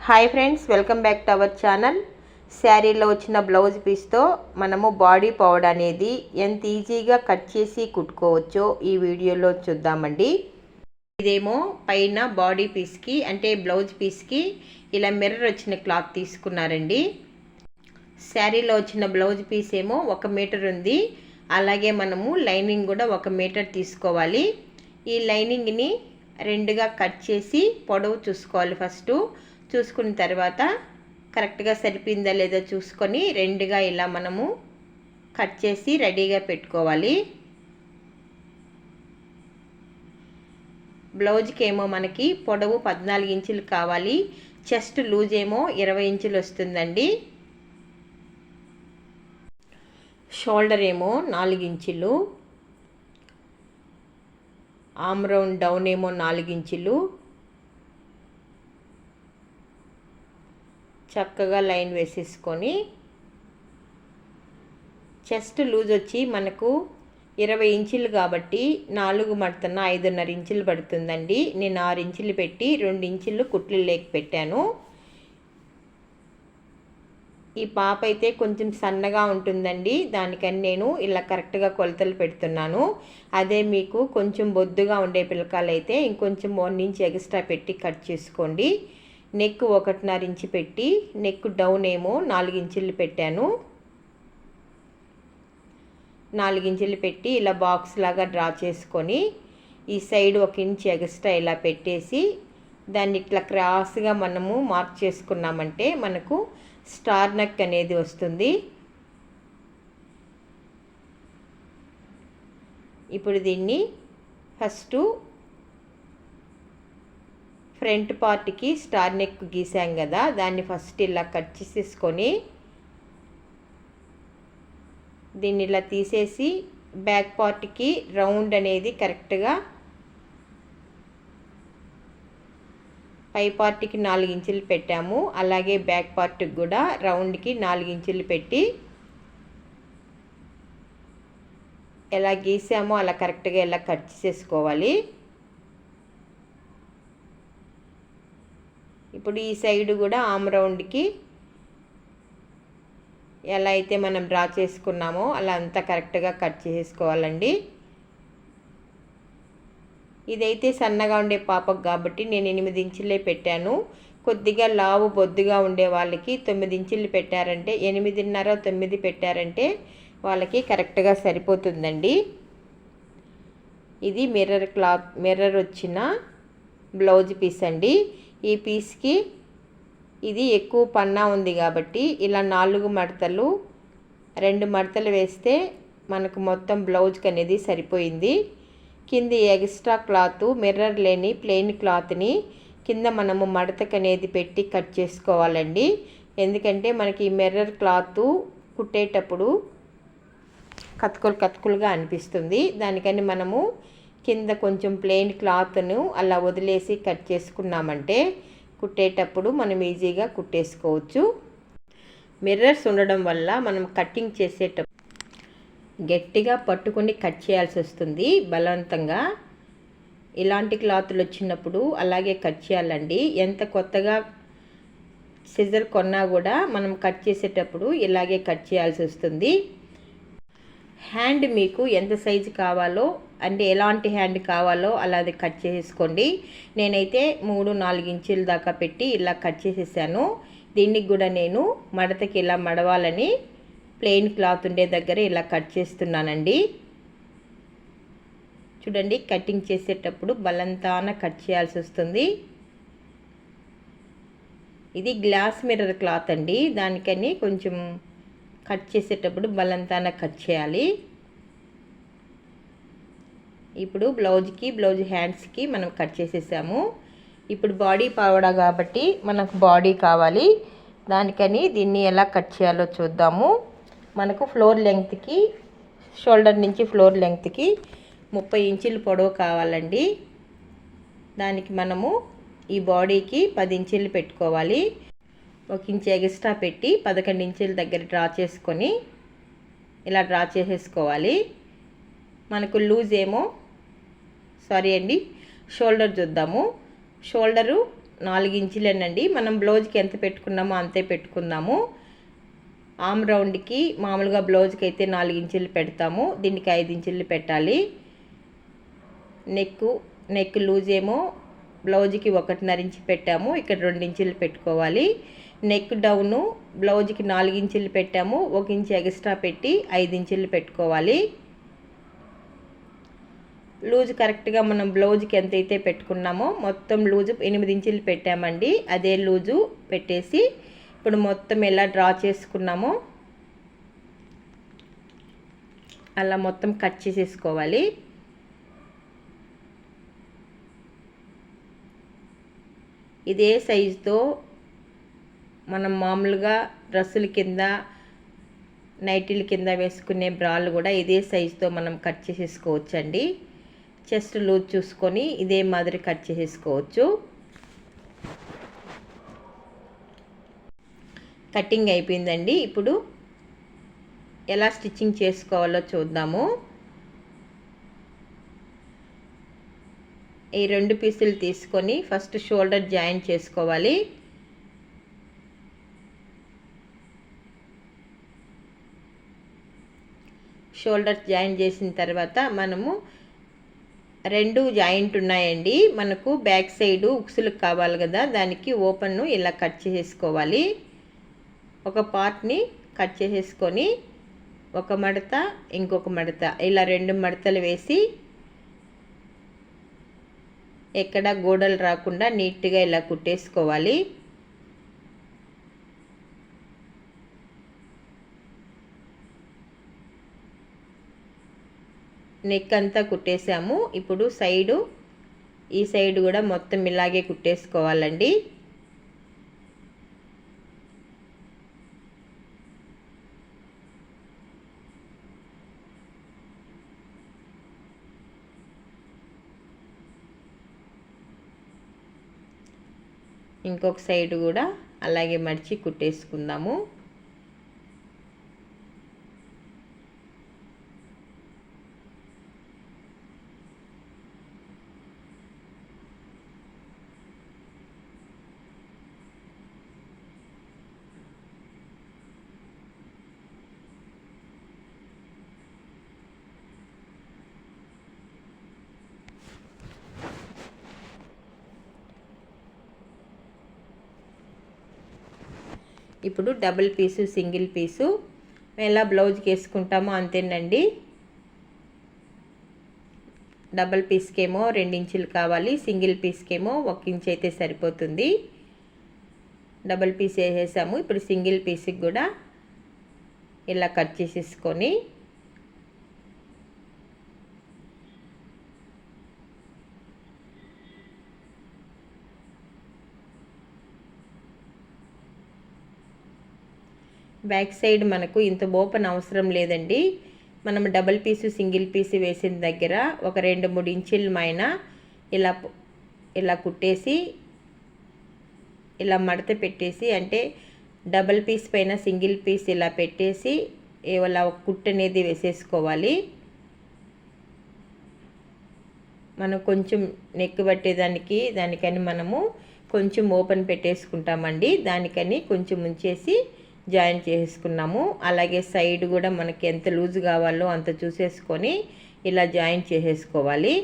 Hi friends welcome back to our channel శారీలో వచ్చిన blouse పీస్తో మనము బాడీ పౌడర్ అనేది ఎంత ఈజీగా కట్ చేసి కుట్టుకోవచ్చో ఈ వీడియోలో చూద్దామండి ఇదేమో పైన బాడీ పీస్కి అంటే బ్లౌజ్ పీస్కి ఇలా మిర్రర్ వచ్చిన క్లాత్ తీసుకున్నారండి శారీలో వచ్చిన బ్లౌజ్ పీస్ ఏమో ఒక మీటర్ ఉంది అలాగే మనము లైనింగ్ కూడా ఒక మీటర్ తీసుకోవాలి ఈ లైనింగ్ని రెండుగా కట్ చేసి పొడవు చూసుకోవాలి ఫస్ట్ చూసుకున్న తర్వాత కరెక్ట్గా సరిపోయిందా లేదా చూసుకొని రెండుగా ఇలా మనము కట్ చేసి రెడీగా పెట్టుకోవాలి. బ్లౌజ్కి ఏమో మనకి పొడవు పద్నాలుగు ఇంచులు కావాలి. చెస్ట్ లూజ్ ఏమో ఇరవై ఇంచులు వస్తుందండి. షోల్డర్ ఏమో నాలుగు ఇంచులు. ఆమ్ రౌండ్ డౌన్ ఏమో నాలుగు ఇంచులు. చక్కగా లైన్ వేసేసుకొని చెస్ట్ లూజ్ వచ్చి మనకు ఇరవై ఇంచులు కాబట్టి నాలుగు మడతన ఐదున్నర ఇంచులు పడుతుందండి. నేను ఆరు ఇంచులు పెట్టి రెండు ఇంచులు కుట్లు లేక పెట్టాను. ఈ పాప అయితే కొంచెం సన్నగా ఉంటుందండి. దానికని నేను ఇలా కరెక్ట్గా కొలతలు పెడుతున్నాను. అదే మీకు కొంచెం బొద్దుగా ఉండే పిల్లకాయలు అయితే ఇంకొంచెం వన్ ఇంచ్ ఎక్స్ట్రా పెట్టి కట్ చేసుకోండి. నెక్ ఒకటిన్నర ఇంచి పెట్టి నెక్ డౌన్ ఏమో నాలుగు పెట్టాను. నాలుగు పెట్టి ఇలా బాక్స్ లాగా డ్రా చేసుకొని ఈ సైడ్ ఒక ఇంచ్ ఎక్స్ట్రా ఇలా పెట్టేసి దాన్ని ఇట్లా క్రాస్గా మనము మార్క్ చేసుకున్నామంటే మనకు స్టార్ నెక్ అనేది వస్తుంది. ఇప్పుడు దీన్ని ఫస్ట్ ఫ్రంట్ పార్ట్కి స్టార్ నెక్ గీసాం కదా దాన్ని ఫస్ట్ ఇలా కట్ చేసేసుకొని దీన్ని ఇలా తీసేసి బ్యాక్ పార్ట్కి రౌండ్ అనేది కరెక్ట్గా పై పార్ట్కి నాలుగు ఇంచులు పెట్టాము. అలాగే బ్యాక్ పార్ట్కి కూడా రౌండ్కి నాలుగు ఇంచులు పెట్టి ఎలా గీసామో అలా కరెక్ట్గా ఎలా కట్ చేసేసుకోవాలి. ఇప్పుడు ఈ సైడ్ కూడా ఆమ్ రౌండ్కి ఎలా అయితే మనం డ్రా చేసుకున్నామో అలా అంతా కరెక్ట్గా కట్ చేసుకోవాలండి. ఇదైతే సన్నగా ఉండే పాపకు కాబట్టి నేను ఎనిమిది ఇంచులే పెట్టాను. కొద్దిగా లావు బొద్దుగా ఉండే వాళ్ళకి తొమ్మిది ఇంచులు పెట్టారంటే ఎనిమిదిన్నర తొమ్మిది పెట్టారంటే వాళ్ళకి కరెక్ట్గా సరిపోతుందండి. ఇది మిర్రర్ క్లాత్ మిర్రర్ వచ్చిన బ్లౌజ్ పీస్ అండి. ఈ పీస్కి ఇది ఎక్కువ పన్నా ఉంది కాబట్టి ఇలా నాలుగు మడతలు రెండు మడతలు వేస్తే మనకు మొత్తం బ్లౌజ్కి అనేది సరిపోయింది. కింది ఎక్స్ట్రా క్లాత్ మిర్రర్ లేని ప్లెయిన్ క్లాత్ని కింద మనము మడతకు అనేది పెట్టి కట్ చేసుకోవాలండి. ఎందుకంటే మనకి ఈ మిర్రర్ క్లాత్ కుట్టేటప్పుడు కతుకులు కతుకులుగా అనిపిస్తుంది. దానికని మనము కింద కొంచెం ప్లెయిన్ క్లాత్ను అలా వదిలేసి కట్ చేసుకున్నామంటే కుట్టేటప్పుడు మనం ఈజీగా కుట్టేసుకోవచ్చు. మిర్రర్స్ ఉండడం వల్ల మనం కటింగ్ చేసేటప్పుడు గట్టిగా పట్టుకొని కట్ చేయాల్సి వస్తుంది బలవంతంగా. ఇలాంటి క్లాతులు వచ్చినప్పుడు అలాగే కట్ చేయాలండి. ఎంత కొత్తగా సిజర్ కొన్నా కూడా మనం కట్ చేసేటప్పుడు ఇలాగే కట్ చేయాల్సి వస్తుంది. హ్యాండ్ మీకు ఎంత సైజు కావాలో అంటే ఎలాంటి హ్యాండ్ కావాలో అలా అది కట్ చేసేసుకోండి. నేనైతే మూడు నాలుగు ఇంచుల దాకా పెట్టి ఇలా కట్ చేసేసాను. దీనికి కూడా నేను మడతకి ఇలా మడవాలని ప్లెయిన్ క్లాత్ ఉండే దగ్గర ఇలా కట్ చేస్తున్నానండి. చూడండి కటింగ్ చేసేటప్పుడు బలంతాన కట్ చేయాల్సి వస్తుంది. ఇది గ్లాస్ మిర్రర్ క్లాత్ అండి. దానికని కొంచెం కట్ చేసేటప్పుడు బలంతాన కట్ చేయాలి. ఇప్పుడు బ్లౌజ్కి బ్లౌజ్ హ్యాండ్స్కి మనం కట్ చేసేసాము. ఇప్పుడు బాడీ పావడా కాబట్టి మనకు బాడీ కావాలి. దానికని దీన్ని ఎలా కట్ చేయాలో చూద్దాము. మనకు ఫ్లోర్ లెంగ్త్కి షోల్డర్ నుంచి ఫ్లోర్ లెంగ్త్కి ముప్పై ఇంచులు పొడవు కావాలండి. దానికి మనము ఈ బాడీకి పది ఇంచులు పెట్టుకోవాలి. ఒక ఇంచు ఎక్స్ట్రా పెట్టి పదకొండు ఇంచుల దగ్గర డ్రా చేసుకొని ఇలా డ్రా చేసేసుకోవాలి. మనకు లూజ్ ఏమో సారీ అండి షోల్డర్ చూద్దాము. షోల్డరు నాలుగు ఇంచులేనండి. మనం బ్లౌజ్కి ఎంత పెట్టుకున్నామో అంతే పెట్టుకుందాము. ఆమ్ రౌండ్కి మామూలుగా బ్లౌజ్కి అయితే నాలుగు ఇంచులు పెడతాము. దీనికి ఐదు ఇంచులు పెట్టాలి. నెక్ నెక్ లూజ్ ఏమో బ్లౌజ్కి ఒకటిన్నర ఇంచు పెట్టాము. ఇక్కడ రెండు ఇంచులు పెట్టుకోవాలి. నెక్ డౌను బ్లౌజ్కి నాలుగు ఇంచులు పెట్టాము. ఒక ఇంచు ఎక్స్ట్రా పెట్టి ఐదు ఇంచులు పెట్టుకోవాలి. లూజ్ కరెక్ట్గా మనం బ్లౌజ్కి ఎంతైతే పెట్టుకున్నామో మొత్తం లూజు ఎనిమిది ఇంచులు పెట్టామండి. అదే లూజు పెట్టేసి ఇప్పుడు మొత్తం ఎలా డ్రా చేసుకున్నామో అలా మొత్తం కట్ చేసేసుకోవాలి. ఇదే సైజుతో మనం మామూలుగా డ్రెస్సుల కింద నైటీల కింద వేసుకునే బ్రాలు కూడా ఇదే సైజుతో మనం కట్ చేసేసుకోవచ్చండి. చెస్ట్ లూజ్ చూసుకొని ఇదే మాదిరి కట్ చేసేసుకోవచ్చు. కటింగ్ అయిపోయిందండి. ఇప్పుడు ఎలా స్టిచ్చింగ్ చేసుకోవాలో చూద్దాము. ఈ రెండు పీసులు తీసుకొని ఫస్ట్ షోల్డర్ జాయిన్ చేసుకోవాలి. షోల్డర్ జాయిన్ చేసిన తర్వాత మనము రెండు జాయింట్ ఉన్నాయండి. మనకు బ్యాక్ సైడ్ ఉక్సులకు కావాలి కదా దానికి ఓపెన్ను ఇలా కట్ చేసేసుకోవాలి. ఒక పార్ట్ని కట్ చేసేసుకొని ఒక మడత ఇంకొక మడత ఇలా రెండు మడతలు వేసి ఎక్కడ గోడలు రాకుండా నీట్గా ఇలా కుట్టేసుకోవాలి. నెక్ అంతా కుట్టేసాము. ఇప్పుడు సైడు ఈ సైడ్ కూడా మొత్తం ఇలాగే కుట్టేసుకోవాలండి. ఇంకొక సైడ్ కూడా అలాగే మడిచి కుట్టేసుకుందాము. ఇప్పుడు డబుల్ పీసు సింగిల్ పీసు. ఎలా బ్లౌజ్కి వేసుకుంటామో అంతేనండి. డబల్ పీస్కేమో ఇంచులు కావాలి సింగిల్ పీస్కేమో ఒక ఇంచ్ అయితే సరిపోతుంది. డబల్ పీస్ వేసేసాము ఇప్పుడు సింగిల్ పీస్కి కూడా ఇలా కట్ చేసేసుకొని బ్యాక్ సైడ్ మనకు ఇంత ఓపెన్ అవసరం లేదండి. మనం డబల్ పీసు సింగిల్ పీసు వేసిన దగ్గర ఒక రెండు మూడు ఇంచుల మైన ఇలా ఇలా కుట్టేసి ఇలా మడత పెట్టేసి అంటే డబల్ పీస్ పైన సింగిల్ పీస్ ఇలా పెట్టేసి ఇలా కుట్టు అనేది వేసేసుకోవాలి. మనం కొంచెం నెక్ పట్టేదానికి దానికని మనము కొంచెం ఓపెన్ పెట్టేసుకుంటామండి. దానికని కొంచెం ఉంచేసి జాయిన్ చేసుకున్నాము. అలాగే సైడ్ కూడా మనకి ఎంత లూజ్ కావాలో అంత చూసేసుకొని ఇలా జాయిన్ చేసేసుకోవాలి.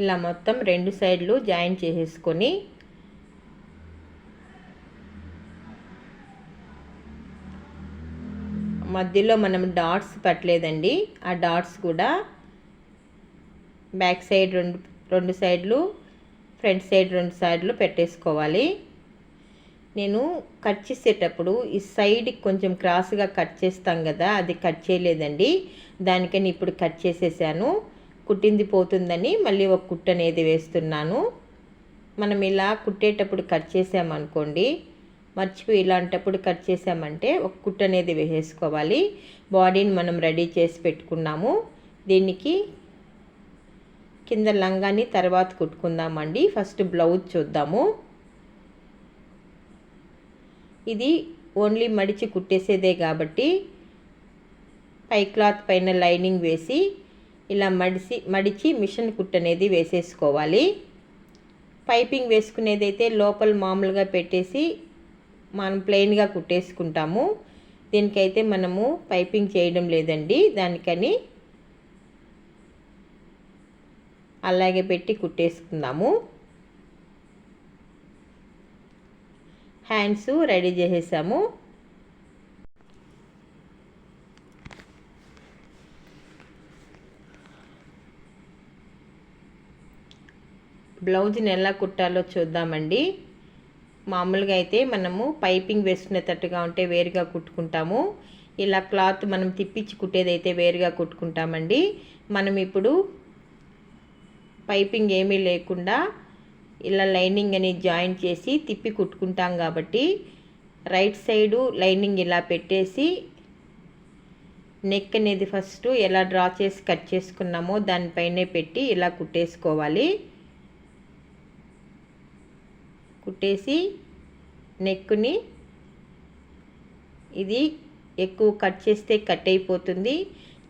ఇలా మొత్తం రెండు సైడ్లు జాయిన్ చేసేసుకొని మధ్యలో మనం డాట్స్ పెట్టలేదండి. ఆ డాట్స్ కూడా బ్యాక్ సైడ్ రెండు రెండు సైడ్లు ఫ్రంట్ సైడ్ రెండు సైడ్లు పెట్టేసుకోవాలి. నేను కట్ చేసేటప్పుడు ఈ సైడ్కి కొంచెం క్రాస్గా కట్ చేస్తాం కదా అది కట్ చేయలేదండి. దానికని ఇప్పుడు కట్ చేసేసాను. కుట్టింది పోతుందని మళ్ళీ ఒక కుట్ట అనేది వేస్తున్నాను. మనం ఇలా కుట్టేటప్పుడు కట్ చేసామనుకోండి మర్చిపోయి ఇలాంటప్పుడు కట్ చేసామంటే ఒక కుట్ట అనేది వేసేసుకోవాలి. బాడీని మనం రెడీ చేసి పెట్టుకున్నాము. దీనికి కింద లంగాని తర్వాత కుట్టుకుందామండి. ఫస్ట్ బ్లౌజ్ చూద్దాము. ఇది ఓన్లీ మడిచి కుట్టేసేదే కాబట్టి పై క్లాత్ పైన లైనింగ్ వేసి ఇలా మడిసి మడిచి మిషన్ కుట్ అనేది వేసేసుకోవాలి. పైపింగ్ వేసుకునేదైతే లోపల మామూలుగా పెట్టేసి మనం ప్లెయిన్గా కుట్టేసుకుంటాము. దీనికైతే మనము పైపింగ్ చేయడం లేదండి. దానికని అలాగే పెట్టి కుట్టేసుకుందాము. హ్యాండ్స్ రెడీ చేసేసాము. బ్లౌజ్ని ఎలా కుట్టాలో చూద్దామండి. మామూలుగా అయితే మనము పైపింగ్ వేసుకునేటట్టుగా ఉంటే వేరుగా కుట్టుకుంటాము. ఇలా క్లాత్ మనం తిప్పించి కుట్టేదైతే వేరుగా కుట్టుకుంటామండి. మనం ఇప్పుడు పైపింగ్ ఏమీ లేకుండా ఇలా లైనింగ్ అని జాయిన్ చేసి తిప్పి కుట్టుకుంటాం కాబట్టి రైట్ సైడు లైనింగ్ ఇలా పెట్టేసి నెక్ అనేది ఫస్ట్ ఎలా డ్రా చేసి కట్ చేసుకున్నామో దానిపైనే పెట్టి ఇలా కుట్టేసుకోవాలి. కుట్టేసి నెక్ని ఇది ఎక్కువ కట్ చేస్తే కట్ అయిపోతుంది.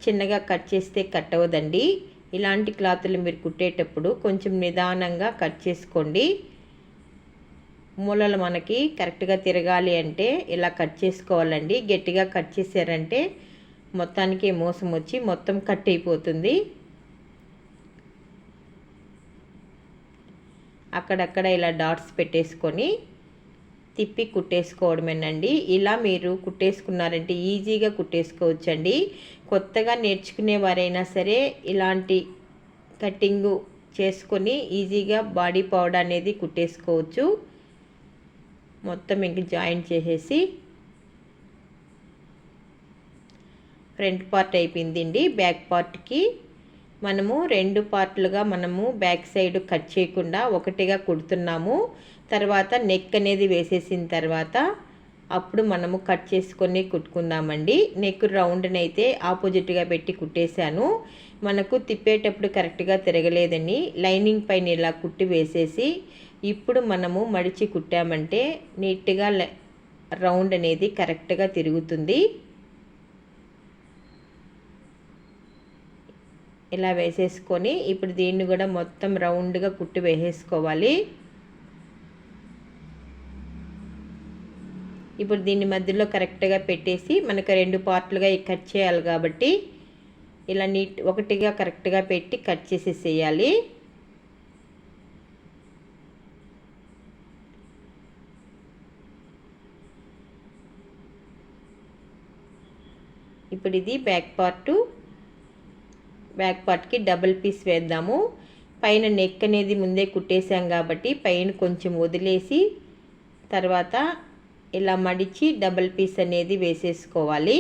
చిన్నగా కట్ చేస్తే కట్ అవ్వదండి. ఇలాంటి క్లాతులు మీరు కుట్టేటప్పుడు కొంచెం నిదానంగా కట్ చేసుకోండి. మూలలు మనకి కరెక్ట్గా తిరగాలి అంటే ఇలా కట్ చేసుకోవాలండి. గట్టిగా కట్ చేశారంటే మొత్తానికి మోసం వచ్చి మొత్తం కట్ అయిపోతుంది. అక్కడక్కడ ఇలా డాట్స్ పెట్టేసుకొని తిప్పి కుట్టేసుకోవడమేనండి. ఇలా మీరు కుట్టేసుకున్నారంటే ఈజీగా కుట్టేసుకోవచ్చండి. కొత్తగా నేర్చుకునే వారైనా సరే ఇలాంటి కటింగు చేసుకొని ఈజీగా బాడీ పౌడర్ అనేది కుట్టేసుకోవచ్చు. మొత్తం ఇంక జాయిన్ చేసేసి ఫ్రంట్ పార్ట్ అయిపోయిందండి. బ్యాక్ పార్ట్కి మనము రెండు పార్ట్లుగా మనము బ్యాక్ సైడ్ కట్ చేయకుండా ఒకటిగా కుడుతున్నాము. తర్వాత నెక్ అనేది వేసేసిన తర్వాత అప్పుడు మనము కట్ చేసుకొని కుట్టుకుందామండి. నెక్ రౌండ్ని అయితే ఆపోజిట్గా పెట్టి కుట్టేశాను. మనకు తిప్పేటప్పుడు కరెక్ట్గా తిరగలేదని లైనింగ్ పైన ఇలా కుట్టి వేసేసి ఇప్పుడు మనము మడిచి కుట్టామంటే నీట్గా రౌండ్ అనేది కరెక్ట్గా తిరుగుతుంది. ఇలా వేసేసుకొని ఇప్పుడు దీన్ని కూడా మొత్తం రౌండ్గా కుట్టి వేసేసుకోవాలి. ఇప్పుడు దీన్ని మధ్యలో కరెక్ట్గా పెట్టేసి మనకు రెండు పార్ట్లుగా కట్ చేయాలి కాబట్టి ఇలా నీట్ ఒకటిగా కరెక్ట్గా పెట్టి కట్ చేసేసేయాలి. ఇప్పుడు ఇది బ్యాక్ పార్టు. బ్యాక్ పార్ట్కి డబుల్ పీస్ వేద్దాము. పైన నెక్ అనేది ముందే కుట్టేసాం కాబట్టి పైన కొంచెం వదిలేసి తర్వాత ఇలా మడిచి డబల్ పీస్ అనేది వేసేసుకోవాలి.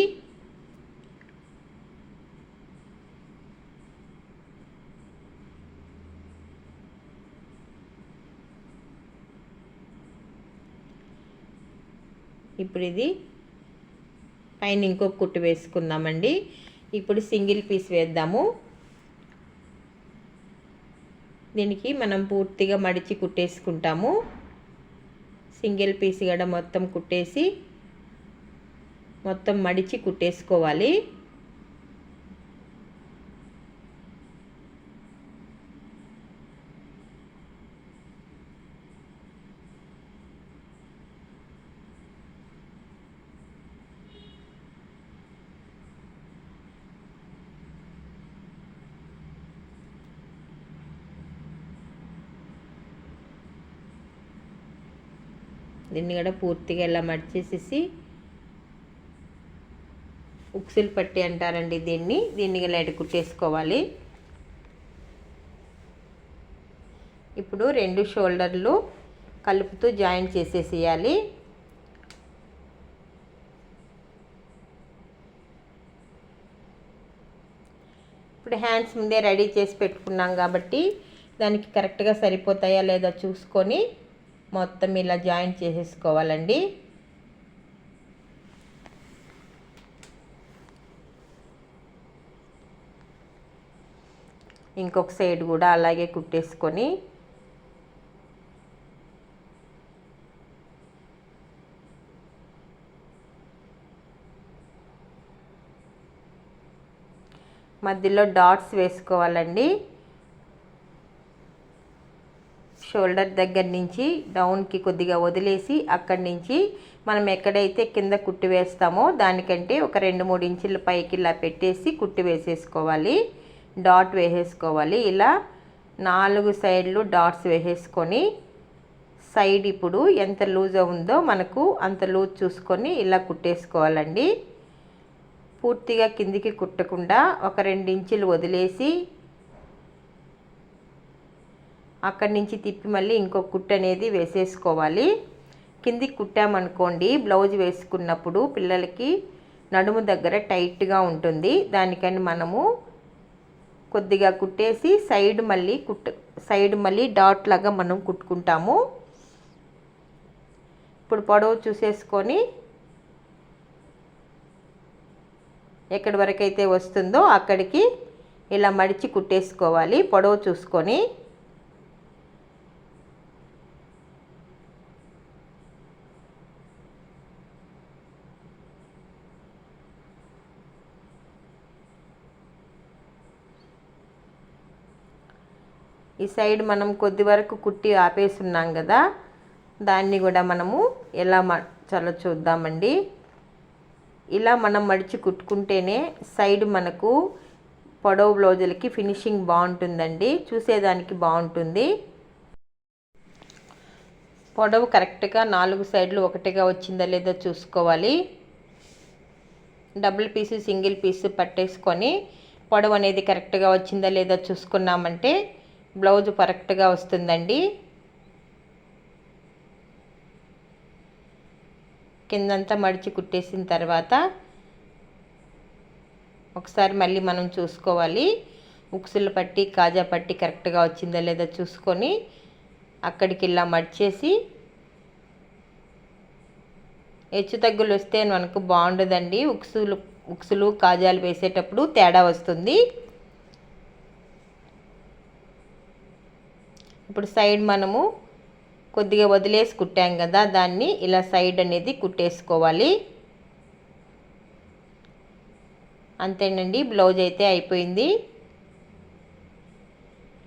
ఇప్పుడు ఇది పైన ఇంకొక కుట్టు వేసుకుందామండి. ఇప్పుడు సింగిల్ పీస్ వేద్దాము. దీనికి మనం పూర్తిగా మడిచి కుట్టేసుకుంటాము. సింగిల్ పీస్ గడ మొత్తం కుట్టేసి మొత్తం మడిచి కుట్టేసుకోవాలి. దీన్ని కూడా పూర్తిగా ఇలా మడిచేసేసి ఉక్సులు పట్టి అంటారండి దీన్ని. దీన్ని ఇలా కుట్టేసుకోవాలి. ఇప్పుడు రెండు షోల్డర్లు కలుపుతూ జాయిన్ చేసేసేయాలి. ఇప్పుడు హ్యాండ్స్ ముందే రెడీ చేసి పెట్టుకున్నాం కాబట్టి దానికి కరెక్ట్గా సరిపోతాయా లేదా చూసుకొని మొత్తం ఇలా జాయిన్ చేసేసుకోవాలండి. ఇంకొక సైడ్ కూడా అలాగే కుట్టేసుకొని మధ్యలో డాట్స్ వేసుకోవాలండి. షోల్డర్ దగ్గర నుంచి డౌన్కి కొద్దిగా వదిలేసి అక్కడి నుంచి మనం ఎక్కడైతే కింద కుట్టి వేస్తామో దానికంటే ఒక రెండు మూడు ఇంచుల పైకి ఇలా పెట్టేసి కుట్టి వేసేసుకోవాలి. డాట్ వేసేసుకోవాలి. ఇలా నాలుగు సైడ్లు డాట్స్ వేసేసుకొని సైడ్ ఇప్పుడు ఎంత లూజ్ ఉందో మనకు అంత లూజ్ చూసుకొని ఇలా కుట్టేసుకోవాలండి. పూర్తిగా కిందికి కుట్టకుండా ఒక రెండు ఇంచులు వదిలేసి అక్కడి నుంచి తిప్పి మళ్ళీ ఇంకో కుట్ట అనేది వేసేసుకోవాలి. కిందికి కుట్టామనుకోండి బ్లౌజ్ వేసుకున్నప్పుడు పిల్లలకి నడుము దగ్గర టైట్గా ఉంటుంది. దానికని మనము కొద్దిగా కుట్టేసి సైడ్ మళ్ళీ కుట్ సైడ్ మళ్ళీ డాట్ లాగా మనం కుట్టుకుంటాము. ఇప్పుడు పొడవు చూసేసుకొని ఎక్కడి వరకైతే వస్తుందో అక్కడికి ఇలా మడిచి కుట్టేసుకోవాలి. పొడవు చూసుకొని ఈ సైడ్ మనం కొద్ది వరకు కుట్టి ఆపేసున్నాం కదా దాన్ని కూడా మనము ఎలా చాలా చూద్దామండి. ఇలా మనం మడిచి కుట్టుకుంటేనే సైడ్ మనకు పొడవు బ్లౌజులకి ఫినిషింగ్ బాగుంటుందండి. చూసేదానికి బాగుంటుంది. పొడవు కరెక్ట్గా నాలుగు సైడ్లు ఒకటిగా వచ్చిందా లేదో చూసుకోవాలి. డబుల్ పీసు సింగిల్ పీసు పట్టేసుకొని పొడవు అనేది కరెక్ట్గా వచ్చిందా లేదో చూసుకున్నామంటే బ్లౌజ్ కరెక్ట్గా వస్తుందండి. కిందంతా మడిచి కుట్టేసిన తర్వాత ఒకసారి మళ్ళీ మనం చూసుకోవాలి. ఉక్సులు పట్టి కాజా పట్టి కరెక్ట్గా వచ్చిందా లేదా చూసుకొని అక్కడికి ఇలా మడిచేసి హెచ్చు తగ్గులు వస్తే మనకు బాగుండదండి. ఉక్సులు ఉక్సులు కాజాలు వేసేటప్పుడు తేడా వస్తుంది. ఇప్పుడు సైడ్ మనము కొద్దిగా వదిలేసి కుట్టాం కదా దాన్ని ఇలా సైడ్ అనేది కుట్టేసుకోవాలి. అంతేనండి బ్లౌజ్ అయితే అయిపోయింది.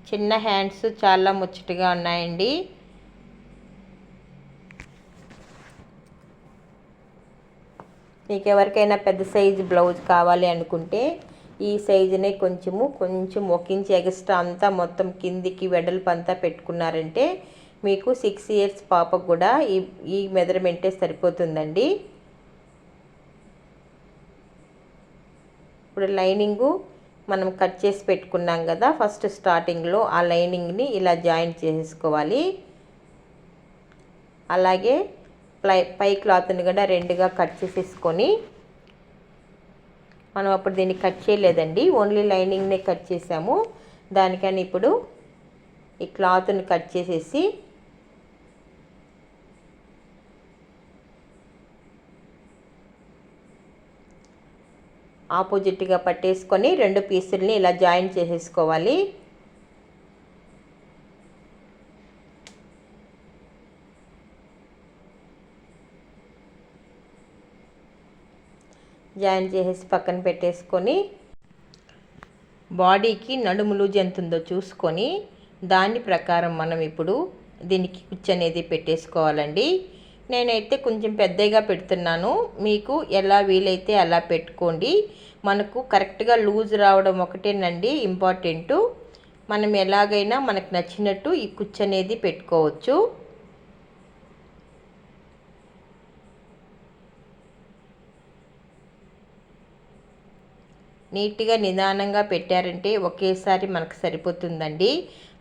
చిన్న హ్యాండ్స్ చాలా ముచ్చటగా ఉన్నాయండి. మీకు ఎవరికైనా పెద్ద సైజు బ్లౌజ్ కావాలి అనుకుంటే ఈ సైజునే కొంచెము కొంచెం ఒక ఇంచ్ ఎక్స్ట్రా అంతా మొత్తం కిందికి వెడల్పు అంతా పెట్టుకున్నారంటే మీకు సిక్స్ ఇయర్స్ పాపకు కూడా ఈ ఈ మెజర్మెంటే సరిపోతుందండి. ఇప్పుడు లైనింగు మనం కట్ చేసి పెట్టుకున్నాం కదా ఫస్ట్ స్టార్టింగ్లో ఆ లైనింగ్ని ఇలా జాయింట్ చేసుకోవాలి. అలాగే ప్లై పై క్లాత్ని కూడా రెండుగా కట్ చేసేసుకొని మనం అప్పుడు దీన్ని కట్ చేయలేదండి. ఓన్లీ లైనింగ్నే కట్ చేసాము. దానికని ఇప్పుడు ఈ క్లాత్ని కట్ చేసేసి ఆపోజిట్గా పట్టేసుకొని రెండు పీసుల్ని ఇలా జాయిన్ చేసేసుకోవాలి. జాయిన్ చేసేసి పక్కన పెట్టేసుకొని బాడీకి నడుము లూజ్ ఎంత ఉందో చూసుకొని దాని ప్రకారం మనం ఇప్పుడు దీనికి కుచ్చు అనేది పెట్టేసుకోవాలండి. నేనైతే కొంచెం పెద్దగా పెడుతున్నాను. మీకు ఎలా వీలైతే అలా పెట్టుకోండి. మనకు కరెక్ట్గా లూజ్ రావడం ఒకటేనండి ఇంపార్టెంటు. మనం ఎలాగైనా మనకు నచ్చినట్టు ఈ కుచ్చు అనేది పెట్టుకోవచ్చు. నీట్గా నిదానంగా పెట్టారంటే ఒకేసారి మనకు సరిపోతుందండి.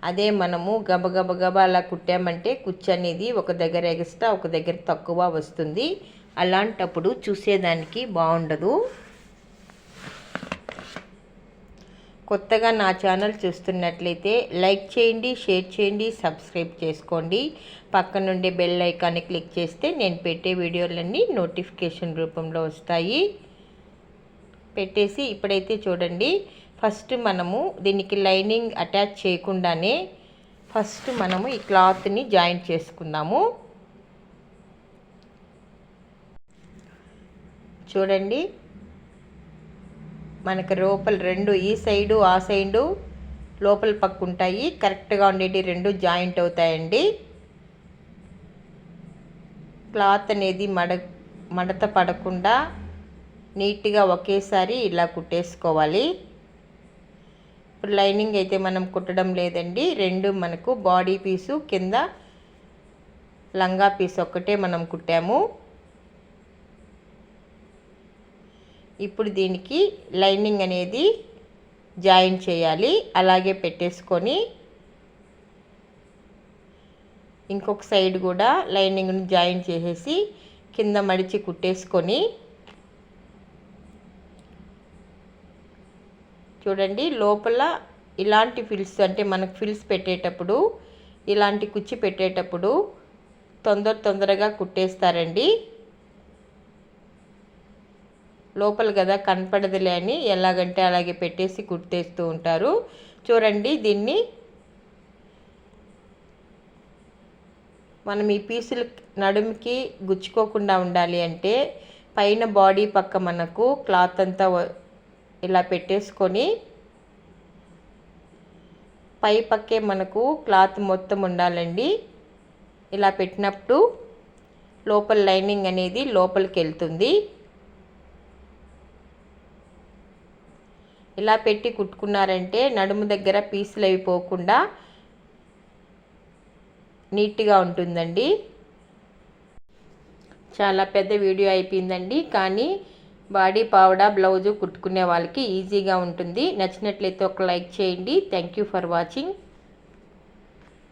అదే మనము గబగబగబా అలా కుట్టామంటే కుచ్చు అనేది ఒక దగ్గర ఎగస్ట్రా ఒక దగ్గర తక్కువ వస్తుంది. అలాంటప్పుడు చూసేదానికి బాగుండదు. కొత్తగా నా ఛానల్ చూస్తున్నట్లయితే లైక్ చేయండి షేర్ చేయండి సబ్స్క్రైబ్ చేసుకోండి. పక్కనుండే బెల్ ఐకాన్ని క్లిక్ చేస్తే నేను పెట్టే వీడియోలన్నీ నోటిఫికేషన్ రూపంలో వస్తాయి. పెట్టేసి ఇప్పుడైతే చూడండి. ఫస్ట్ మనము దీనికి లైనింగ్ అటాచ్ చేయకుండానే ఫస్ట్ మనము ఈ క్లాత్ని జాయింట్ చేసుకుందాము. చూడండి. మనకు లోపల రెండు ఈ సైడు ఆ సైడు లోపల పక్క ఉంటాయి. కరెక్ట్గా ఉండేటి రెండు జాయింట్ అవుతాయండి. క్లాత్ అనేది మడ మడత పడకుండా నీట్గా ఒకేసారి ఇలా కుట్టేసుకోవాలి. ఇప్పుడు లైనింగ్ అయితే మనం కుట్టడం లేదండి. రెండు మనకు బాడీ పీసు కింద లంగా పీస్ ఒక్కటే మనం కుట్టాము. ఇప్పుడు దీనికి లైనింగ్ అనేది జాయిన్ చేయాలి. అలాగే పెట్టేసుకొని ఇంకొక సైడ్ కూడా లైనింగ్ను జాయిన్ చేసేసి కింద మడిచి కుట్టేసుకొని చూడండి లోపల ఇలాంటి ఫిల్స్ అంటే మనకు ఫిల్స్ పెట్టేటప్పుడు ఇలాంటి కుచ్చి పెట్టేటప్పుడు తొందర తొందరగా కుట్టేస్తారండి. లోపల కదా కనపడదులే అని ఎలాగంటే అలాగే పెట్టేసి కుట్టేస్తూ ఉంటారు. చూడండి దీన్ని మనం ఈ పీసులు నడుముకి గుచ్చుకోకుండా ఉండాలి అంటే పైన బాడీ పక్క మనకు క్లాత్ అంతా ఇలా పెట్టేసుకొని పై పక్కే మనకు క్లాత్ మొత్తం ఉండాలండి. ఇలా పెట్టినప్పుడు లోపల లైనింగ్ అనేది లోపలికి వెళ్తుంది ఇలా పెట్టి కుట్టుకున్నారంటే నడుము దగ్గర పీసులు అవి పోకుండా నీట్గా ఉంటుందండి. చాలా పెద్ద వీడియో అయిపోయిందండి. కానీ బాడీ పావడా బ్లౌజు కుట్టుకునే వాళ్ళకి ఈజీగా ఉంటుంది. నచ్చినట్లయితే ఒక లైక్ చేయండి. Thank you for watching